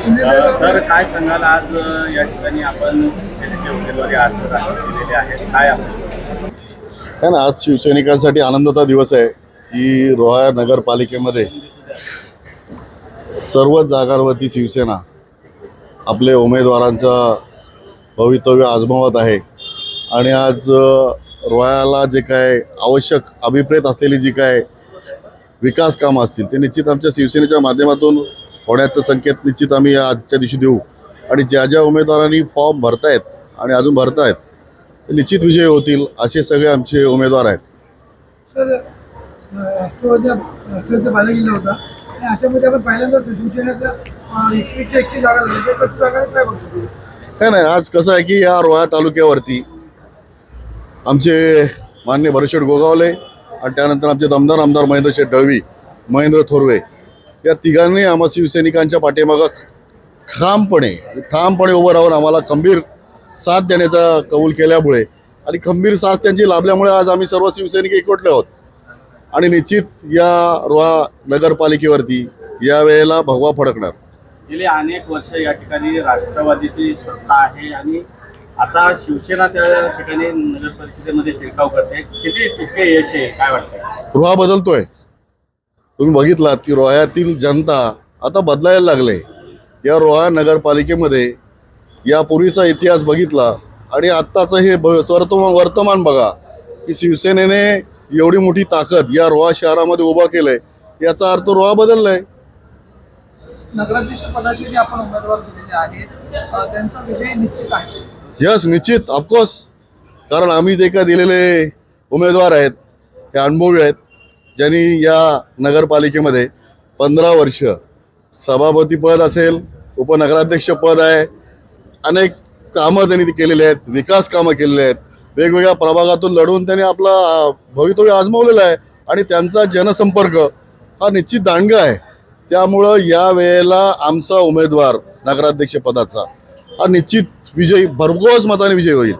Sir काय सांगाल? आज या ठिकाणी आपण उमेदवारी अर्ज दाखल केलेले आहेत. काय आपण ना आज शिवसैनिकांसाठी आनंदाचा दिवस आहे की रोहा नगरपालिकेमध्ये सर्व जागांवरती शिवसेना आपले उमेदवारांचं भवितव्य आजमावत आहे. आणि आज अ, रोह्याला जे काय आवश्यक अभिप्रेत असलेली जी काय विकास कामं असतील ते निश्चित आमच्या शिवसेनेच्या माध्यमातून होण्याचं संकेत निश्चित आम्ही आजच्या दिवशी देऊ. आणि ज्या ज्या उमेदवारांनी फॉर्म भरतायत आणि अजून भरतायत ते निश्चित विजयी होतील असे सगळे आमचे उमेदवार आहेत. तर अं, राष्ट्रवादी राष्ट्रवादीचा बाला गेला होता. आणि अशामध्ये आपण पहिल्यांदा शिवसेनेचा एकवीसच्या एकवीस जागा झाल्या ते कसं जागा काय बघतो काय नाही आज कसं आहे की या रोहा तालुक्यावरती आमचे मान्य भरतशेठ गोगावले आणि त्यानंतर आमचे दमदार आमदार महेंद्र शेठ दळवी महेंद्र थोरवे या तिघांनी आम्हा शिवसैनिकांच्या पाठीमागं ठामपणे ठामपणे उभं राहून आम्हाला खंबीर साथ देण्याचा कबूल केल्यामुळे आणि खंबीर साथ त्यांची लाभल्यामुळे आज आम्ही सर्व शिवसैनिक एकवटले आहोत. आणि निश्चित या रोहा नगरपालिकेवरती या वेळेला भगवा फडकणार. गेली अनेक वर्ष या ठिकाणी राष्ट्रवादीची सत्ता आहे आणि आता शिवसेना त्या ठिकाणी नगर परिषदेमध्ये शिरकाव करते. किती तितके यश आहे? काय वाटतं रोहा बदलतोय. तुम्ही बघितलात की रोह्यातील जनता आता बदलायला लागले. या रोहा नगरपालिकेमध्ये यापूर्वीचा इतिहास बघितला आणि आत्ताचं हे भ- वर्तमान वर्तमान बघा की शिवसेनेने एवढी मोठी ताकद या रोहा शहरामध्ये उभा केलंय. याचा अर्थ रोहा बदललाय. नगराध्यक्ष पदाचे जे आपण उमेदवार दिलेले आहेत अं, त्यांचा विजय निश्चित आहे. यस निश्चित ऑफकोर्स कारण आम्ही जे काय दिलेले उमेदवार आहेत हे अनुभवी आहेत. ज्यांनी या नगरपालिकेमध्ये पंधरा वर्ष सभापतीपद असेल उपनगराध्यक्षपद आहे अनेक कामं त्यांनी ती केलेली आहेत विकास कामं केलेली आहेत वेगवेगळ्या प्रभागातून लढून त्यांनी आपला भवितव्य आजमावलेला आहे आणि त्यांचा जनसंपर्क हा निश्चित दांडगा आहे. त्यामुळं या वेळेला आमचा उमेदवार नगराध्यक्षपदाचा हा निश्चित विजयी भरघोस मताने विजयी होईल.